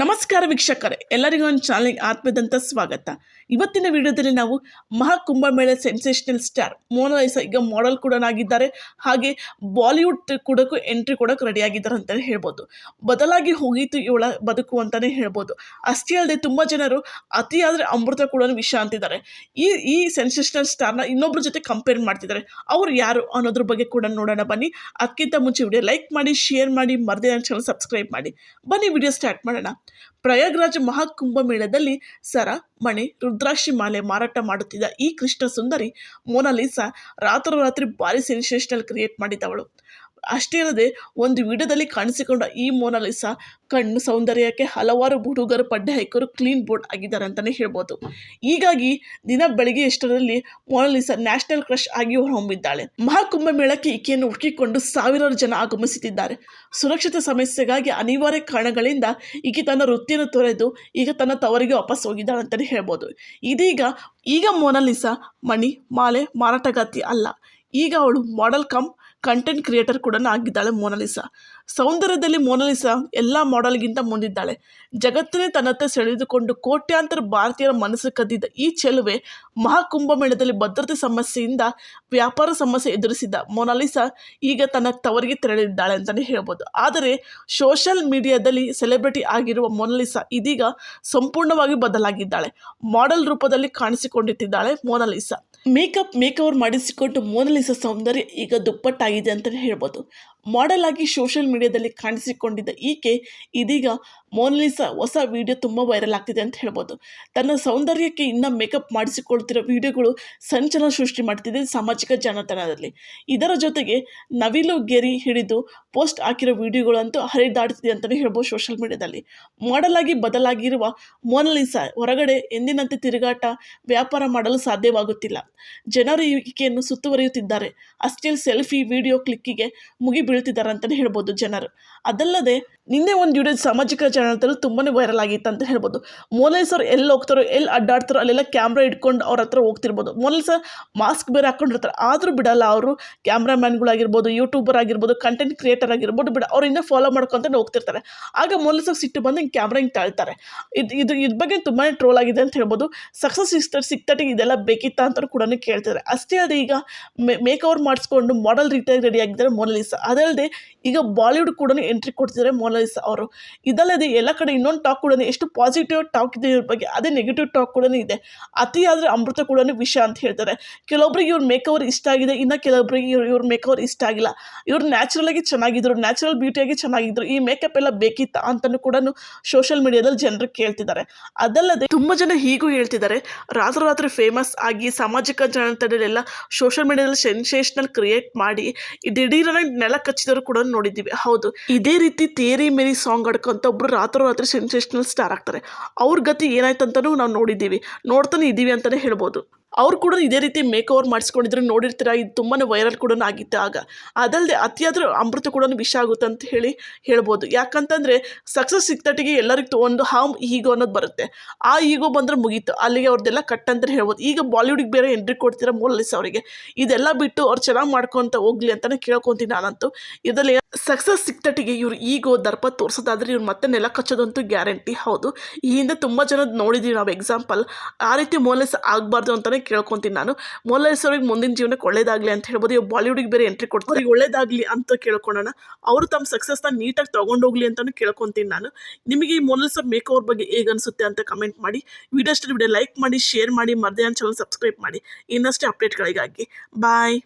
ನಮಸ್ಕಾರ ವೀಕ್ಷಕರೇ, ಎಲ್ಲರಿಗೂ ಒಂದು ಚಾನಲ್ಗೆ ಆತ್ಮದಂತ ಸ್ವಾಗತ. ಇವತ್ತಿನ ವಿಡಿಯೋದಲ್ಲಿ ನಾವು ಮಹಾಕುಂಭಮೇಳ ಸೆನ್ಸೇಷನಲ್ ಸ್ಟಾರ್ ಮೋನಾಲಿಸಾ ಈಗ ಮಾಡೆಲ್ ಕೂಡ ಆಗಿದ್ದಾರೆ. ಹಾಗೆ ಬಾಲಿವುಡ್ ಕೂಡಕ್ಕೂ ಎಂಟ್ರಿ ಕೊಡೋಕೆ ರೆಡಿ ಆಗಿದ್ದಾರೆ ಅಂತಲೇ ಹೇಳ್ಬೋದು. ಬದಲಾಗಿ ಹೋಗಿತ್ತು ಇವಳ ಬದುಕು ಅಂತಲೇ ಹೇಳ್ಬೋದು. ಅಷ್ಟೇ ಅಲ್ಲದೆ ತುಂಬ ಜನರು ಅತಿಯಾದರೆ ಅಮೃತ ಕೂಡ ವಿಷ ಅಂತಿದ್ದಾರೆ. ಈ ಈ ಸೆನ್ಸೇಷನಲ್ ಸ್ಟಾರ್ನ ಇನ್ನೊಬ್ಬರ ಜೊತೆ ಕಂಪೇರ್ ಮಾಡ್ತಿದ್ದಾರೆ. ಅವ್ರು ಯಾರು ಅನ್ನೋದ್ರ ಬಗ್ಗೆ ಕೂಡ ನೋಡೋಣ ಬನ್ನಿ. ಅದಕ್ಕಿಂತ ಮುಂಚೆ ವಿಡಿಯೋ ಲೈಕ್ ಮಾಡಿ ಶೇರ್ ಮಾಡಿ, ಮರದೇ ಚಾನಲ್ ಸಬ್ಸ್ಕ್ರೈಬ್ ಮಾಡಿ. ಬನ್ನಿ, ವಿಡಿಯೋ ಸ್ಟಾರ್ಟ್ ಮಾಡೋಣ. ಪ್ರಯಾಗ್ರಾಜ್ ಮಹಾಕುಂಭ ಮೇಳದಲ್ಲಿ ಸರ, ಮಣಿ, ರುದ್ರಾಕ್ಷಿ ಮಾಲೆ ಮಾರಾಟ ಮಾಡುತ್ತಿದ್ದ ಈ ಕೃಷ್ಣ ಸುಂದರಿ ಮೋನಾಲಿಸಾ ರಾತ್ರೋರಾತ್ರಿ ಭಾರಿ ಸೆನ್ಸೇಷನಲ್ ಕ್ರಿಯೇಟ್ ಮಾಡಿದವಳು. ಅಷ್ಟೇ ಅಲ್ಲದೆ ಒಂದು ವಿಡಿಯೋದಲ್ಲಿ ಕಾಣಿಸಿಕೊಂಡ ಈ ಮೋನಾಲಿಸಾ ಕಣ್ಣು ಸೌಂದರ್ಯಕ್ಕೆ ಹಲವಾರು ಹುಡುಗರು ಪಡ್ಡೆ ಹೈಕರು ಕ್ಲೀನ್ ಬೋರ್ಡ್ ಆಗಿದ್ದಾರೆ ಅಂತಲೇ ಹೇಳ್ಬೋದು. ಹೀಗಾಗಿ ದಿನ ಬೆಳಗ್ಗೆ ಎಷ್ಟರಲ್ಲಿ ಮೋನಾಲಿಸಾ ನ್ಯಾಷನಲ್ ಕ್ರಶ್ ಆಗಿ ಹೊರಹೊಮ್ಮಿದ್ದಾಳೆ. ಮಹಾಕುಂಭ ಮೇಳಕ್ಕೆ ಈಕೆಯನ್ನು ಹುಡುಕಿಕೊಂಡು ಸಾವಿರಾರು ಜನ ಆಗಮಿಸುತ್ತಿದ್ದಾರೆ. ಸುರಕ್ಷತೆ ಸಮಸ್ಯೆಗಾಗಿ ಅನಿವಾರ್ಯ ಕಾರಣಗಳಿಂದ ಈಕೆ ತನ್ನ ವೃತ್ತಿಯನ್ನು ತೊರೆದು ಈಗ ತನ್ನ ತವರಿಗೆ ವಾಪಸ್ ಹೋಗಿದ್ದಾಳೆ ಅಂತಲೇ ಹೇಳ್ಬೋದು. ಇದೀಗ ಈಗ ಮೋನಾಲಿಸಾ ಮಣಿ, ಮಾಲೆ ಮಾರಾಟಗಾತಿ ಅಲ್ಲ. ಈಗ ಅವಳು ಮಾಡೆಲ್ ಕಮ್ ಕಂಟೆಂಟ್ ಕ್ರಿಯೇಟರ್ ಕೂಡ ಆಗಿದ್ದಾಳೆ ಮೋನಾಲಿಸಾ ಸೌಂದರ್ಯದಲ್ಲಿ ಮೋನಾಲಿಸಾ ಎಲ್ಲ ಮಾಡೆಲ್ಗಿಂತ ಮುಂದಿದ್ದಾಳೆ. ಜಗತ್ತನ್ನೇ ತನ್ನತ್ತ ಸೆಳೆದುಕೊಂಡು ಕೋಟ್ಯಾಂತರ ಭಾರತೀಯರ ಮನಸ್ಸು ಕದ್ದಿದ್ದ ಈ ಚೆಲುವೆ ಮಹಾಕುಂಭಮೇಳದಲ್ಲಿ ಭದ್ರತೆ ಸಮಸ್ಯೆಯಿಂದ ವ್ಯಾಪಾರ ಸಮಸ್ಯೆ ಎದುರಿಸಿದ್ದ ಮೋನಾಲಿಸಾ ಈಗ ತನ್ನ ತವರಿಗೆ ತೆರಳಿದ್ದಾಳೆ ಅಂತಲೇ ಹೇಳ್ಬೋದು. ಆದರೆ ಸೋಷಲ್ ಮೀಡಿಯಾದಲ್ಲಿ ಸೆಲೆಬ್ರಿಟಿ ಆಗಿರುವ ಮೋನಾಲಿಸಾ ಇದೀಗ ಸಂಪೂರ್ಣವಾಗಿ ಬದಲಾಗಿದ್ದಾಳೆ. ಮಾಡೆಲ್ ರೂಪದಲ್ಲಿ ಕಾಣಿಸಿಕೊಂಡಿದ್ದಾಳೆ ಮೋನಾಲಿಸಾ ಮೇಕಪ್ ಮೇಕವರ್ ಮಾಡಿಸಿಕೊಂಡು ಮೋನಲಿಸಾ ಸೌಂದರ್ಯ ಈಗ ದುಪ್ಪಟ್ಟಾಗಿದೆ ಅಂತಲೇ ಹೇಳ್ಬೋದು. ಮಾಡೆಲ್ ಆಗಿ ಸೋಷಿಯಲ್ ಮೀಡಿಯಾದಲ್ಲಿ ಕಾಣಿಸಿಕೊಂಡಿದ್ದ ಈಕೆ ಇದೀಗ ಮೋನಲಿಸಾ ಹೊಸ ವಿಡಿಯೋ ತುಂಬ ವೈರಲ್ ಆಗ್ತಿದೆ ಅಂತ ಹೇಳ್ಬೋದು. ತನ್ನ ಸೌಂದರ್ಯಕ್ಕೆ ಇನ್ನೂ ಮೇಕಪ್ ಮಾಡಿಸಿಕೊಳ್ತಿರೋ ವಿಡಿಯೋಗಳು ಸಂಚಲನ ಸೃಷ್ಟಿ ಮಾಡ್ತಿದೆ ಸಾಮಾಜಿಕ ಜಾಲತಾಣದಲ್ಲಿ ಇದರ ಜೊತೆಗೆ ನವಿಲು ಗೆರಿ ಹಿಡಿದು ಪೋಸ್ಟ್ ಹಾಕಿರೋ ವಿಡಿಯೋಗಳಂತೂ ಹರಿದಾಡ್ತಿದೆ ಅಂತಲೇ ಹೇಳ್ಬೋದು ಸೋಷಿಯಲ್ ಮೀಡಿಯಾದಲ್ಲಿ ಮಾಡೆಲ್ ಆಗಿ ಬದಲಾಗಿರುವ ಮೋನಲಿಸಾ ಹೊರಗಡೆ ಎಂದಿನಂತೆ ತಿರುಗಾಟ, ವ್ಯಾಪಾರ ಮಾಡಲು ಸಾಧ್ಯವಾಗುತ್ತಿಲ್ಲ. ಜನರು ಈಕೆಯನ್ನು ಸುತ್ತುವರಿಯುತ್ತಿದ್ದಾರೆ. ಅಷ್ಟೇ ಸೆಲ್ಫಿ ವಿಡಿಯೋ ಕ್ಲಿಕ್ಕಿಗೆ ಮುಗಿ ಬೀಳ್ತಿದ್ದಾರೆ ಅಂತಲೇ ಹೇಳ್ಬೋದು ಜನರು. ಅದಲ್ಲದೆ, ನಿನ್ನೆ ಒಂದು ವಿಡಿಯೋ ಸಾಮಾಜಿಕ ಜಾಲತಾಣದಲ್ಲಿ ತುಂಬಾ ವೈರಲ್ ಆಗಿತ್ತು ಅಂತ ಹೇಳ್ಬೋದು. ಮೋನಾಲಿಸರು ಎಲ್ಲಿ ಹೋಗ್ತಾರೋ, ಎಲ್ಲಿ ಅಡ್ಡಾಡ್ತಾರೋ, ಅಲ್ಲೆಲ್ಲ ಕ್ಯಾಮ್ರಾ ಇಟ್ಕೊಂಡು ಅವ್ರ ಹತ್ರ ಹೋಗ್ತಿರ್ಬೋದು. ಮೋನಾಲಿಸಾ ಮಾಸ್ಕ್ ಬೇರೆ ಹಾಕೊಂಡಿರ್ತಾರೆ. ಆದರೂ ಬಿಡಲ್ಲ ಅವರು. ಕ್ಯಾಮ್ರಾಮ್ಯಾನ್ಗಳಾಗಿರ್ಬೋದು ಯೂಟ್ಯೂಬರ್ ಆಗಿರ್ಬೋದು ಕಂಟೆಂಟ್ ಕ್ರಿಯೇಟರ್ ಆಗಿರ್ಬೋದು ಬಿಡ ಅವ್ರಿಂದ ಫಾಲೋ ಮಾಡ್ಕೊತಾನೆ ಹೋಗ್ತಿರ್ತಾರೆ. ಆಗ ಮೋನಾಲಿಸಾಗೆ ಸಿಟ್ಟು ಬಂದು ಹಿಂಗೆ ಕ್ಯಾಮ್ರಾ ಹಿಂಗೆ ತಾಳ್ತಾರೆ. ಇದು ಇದು ಇದ್ರ ಬಗ್ಗೆ ತುಂಬಾ ಟ್ರೋಲ್ ಆಗಿದೆ ಅಂತ ಹೇಳ್ಬೋದು. ಸಕ್ಸಸ್ ಸಿಕ್ತ ಸಿಕ್ತಟಿಗೆ ಇದೆಲ್ಲ ಬೇಕಿತ್ತ ಅಂತ ಕೂಡ ಕೇಳ್ತಿದ್ದಾರೆ. ಅಷ್ಟೇ ಅಲ್ಲದೆ ಈಗ ಮೇಕ್ ಓವರ್ ಮಾಡಿಸ್ಕೊಂಡು ಮಾಡೆಲ್ ರೀತಿಯಾಗಿ ರೆಡಿ ಆಗಿದ್ದಾರೆ ಮೋನಾಲಿಸಾ ಅದಲ್ಲದೆ ಈಗ ಬಾಲಿವುಡ್ ಕೂಡ ಎಂಟ್ರಿ ಕೊಡ್ತಿದ್ದಾರೆ ಮೊನಾಲಿಸ್ ಅವರು. ಇದಲ್ಲದೆ ಎಲ್ಲ ಕಡೆ ಇನ್ನೊಂದು ಟಾಕ್ ಕೂಡ ಎಷ್ಟು ಪಾಸಿಟಿವ್ ಟಾಕ್ ಇದೆ ಇವ್ರ ಬಗ್ಗೆ, ಅದೇ ನೆಗೆಟಿವ್ ಟಾಕ್ ಕೂಡ ಇದೆ. ಅತಿ ಆದರೆ ಅಮೃತ ಕೂಡ ವಿಷಯ ಅಂತ ಹೇಳ್ತಾರೆ. ಕೆಲವೊಬ್ಬರಿಗೆ ಇವ್ರ ಮೇಕ್ ಓವರ್ ಇಷ್ಟ ಆಗಿದೆ, ಇನ್ನು ಕೆಲವೊಬ್ಬರಿಗೆ ಇವ್ರ ಇವ್ರ ಮೇಕ್ ಇಷ್ಟ ಆಗಿಲ್ಲ. ಇವ್ರು ನ್ಯಾಚುರಲ್ ಆಗಿ ಚೆನ್ನಾಗಿದ್ರು ನ್ಯಾಚುರಲ್ ಬ್ಯೂಟಿಯಾಗಿ ಚೆನ್ನಾಗಿದ್ರು, ಈ ಮೇಕಪ್ ಎಲ್ಲ ಬೇಕಿತ್ತ ಅಂತಲೂ ಕೂಡ ಸೋಷಿಯಲ್ ಮೀಡಿಯಾದಲ್ಲಿ ಜನರು ಕೇಳ್ತಿದ್ದಾರೆ. ಅದಲ್ಲದೆ ತುಂಬ ಜನ ಹೀಗೂ ಹೇಳ್ತಿದ್ದಾರೆ, ರಾತ್ರಿ ಫೇಮಸ್ ಆಗಿ ಸಾಮಾಜಿಕ ಜನತೆಲ್ಲ ಸೋಷಿಯಲ್ ಮೀಡಿಯಾದಲ್ಲಿ ಸೆನ್ಸೇಷನಲ್ ಕ್ರಿಯೇಟ್ ಮಾಡಿ ದಿಢೀರನಾಗಿ ನೆಲ ಕಚ್ಚಿದವರು ಕೂಡ ನೋಡಿದ್ದೀವಿ. ಹೌದು. ಇದೇ ರೀತಿ ತೇರಿ ಮೇರಿ ಸಾಂಗ್ ಅಡ್ಕೊಂತ ಒಬ್ರು ರಾತ್ರೋರಾತ್ರಿ ಸೆನ್ಸೇಷನಲ್ ಸ್ಟಾರ್ ಆಗ್ತಾರೆ. ಅವ್ರ ಗತಿ ಏನಾಯ್ತು ಅಂತಲೂ ನಾವು ನೋಡಿದ್ದೀವಿ. ನೋಡ್ತಾನೆ ಇದ್ದೀವಿ ಅಂತಲೇ ಹೇಳ್ಬೋದು. ಅವ್ರು ಕೂಡ ಇದೇ ರೀತಿ ಮೇಕ್ ಓವರ್ ಮಾಡಿಸ್ಕೊಂಡಿದ್ರು. ನೋಡಿರ್ತೀರ, ಇದು ತುಂಬಾ ವೈರಲ್ ಕೂಡ ಆಗಿತ್ತು ಆಗ. ಅದಲ್ಲದೆ ಅತಿಯಾದರೂ ಅಮೃತ ಕೂಡ ವಿಷ ಆಗುತ್ತೆ ಅಂತ ಹೇಳಿ ಹೇಳ್ಬೋದು. ಯಾಕಂತಂದರೆ ಸಕ್ಸಸ್ ಸಿಕ್ತಟಿಗೆ ಎಲ್ಲರಿಗೂ ಒಂದು ಹಾಮ್ ಈಗೋ ಅನ್ನೋದು ಬರುತ್ತೆ. ಆ ಈಗೋ ಬಂದರೆ ಮುಗೀತು. ಅಲ್ಲಿಗೆ ಅವ್ರದ್ದೆಲ್ಲ ಕಟ್ ಅಂತಲೇ ಹೇಳ್ಬೋದು. ಈಗ ಬಾಲಿವುಡ್ಗೆ ಬೇರೆ ಎಂಟ್ರಿ ಕೊಡ್ತೀರ ಮೋನಾಲಿಸ್ ಅವರಿಗೆ. ಇದೆಲ್ಲ ಬಿಟ್ಟು ಅವ್ರು ಚೆನ್ನಾಗಿ ಮಾಡ್ಕೊತ ಹೋಗ್ಲಿ ಅಂತಲೇ ಕೇಳ್ಕೊತೀನಿ ನಾನಂತೂ. ಇದರಲ್ಲಿ ಸಕ್ಸಸ್ ಸಿಕ್ತಟಿಗೆ ಇವ್ರು ಈಗೋ ದರ್ಪ ತೋರಿಸೋದಾದ್ರೆ ಇವ್ರು ಮತ್ತೆ ನೆಲ ಕಚ್ಚೋದಂತೂ ಗ್ಯಾರಂಟಿ ಹೌದು. ಈ ಹಿಂದೆ ತುಂಬ ಜನದ ನೋಡಿದ್ದೀವಿ ನಾವು ಎಕ್ಸಾಂಪಲ್ ಆ ರೀತಿ ಮೋಲಿಸ್ ಆಗಬಾರ್ದು ಅಂತಲೇ ಕೇಳ್ಕೊತೀನಿ ನಾನು. ಅವ್ರಿಗೆ ಮುಂದಿನ ಜೀವನಕ್ಕೆ ಒಳ್ಳೇದಾಗಲಿ ಅಂತ ಹೇಳ್ಬೋದು. ಇವಾಗ ಬಾಲಿವುಡ್ಗೆ ಬೇರೆ ಎಂಟ್ರಿ ಕೊಡ್ತಾರೆ. ಅವ್ರಿಗೆ ಒಳ್ಳೇದಾಗಲಿ ಅಂತ ಕೇಳ್ಕೊಳ್ಳೋಣ ಅವರು ತಮ್ಮ ಸಕ್ಸಸ್ನ ನೀಟಾಗಿ ತೊಗೊಂಡೋಗ್ಲಿ ಅಂತಲೂ ಕೇಳ್ಕೊತೀನಿ ನಾನು. ನಿಮಗೆ ಈ ಮೋಲೆಸ್ ಮೇಕ್ ಓವರ್ ಬಗ್ಗೆ ಹೇಗೆ ಅನಿಸುತ್ತೆ ಅಂತ ಕಮೆಂಟ್ ಮಾಡಿ. ವಿಡಿಯೋ ಅಷ್ಟು ವಿಡಿಯೋ ಲೈಕ್ ಮಾಡಿ ಶೇರ್ ಮಾಡಿ, ಮರ್ದೇ ಚಾನಲ್ ಸಬ್ಸ್ಕ್ರೈಬ್ ಮಾಡಿ. ಇನ್ನಷ್ಟೇ ಅಪ್ಡೇಟ್ಗಳಿಗಾಗಿ ಬಾಯ್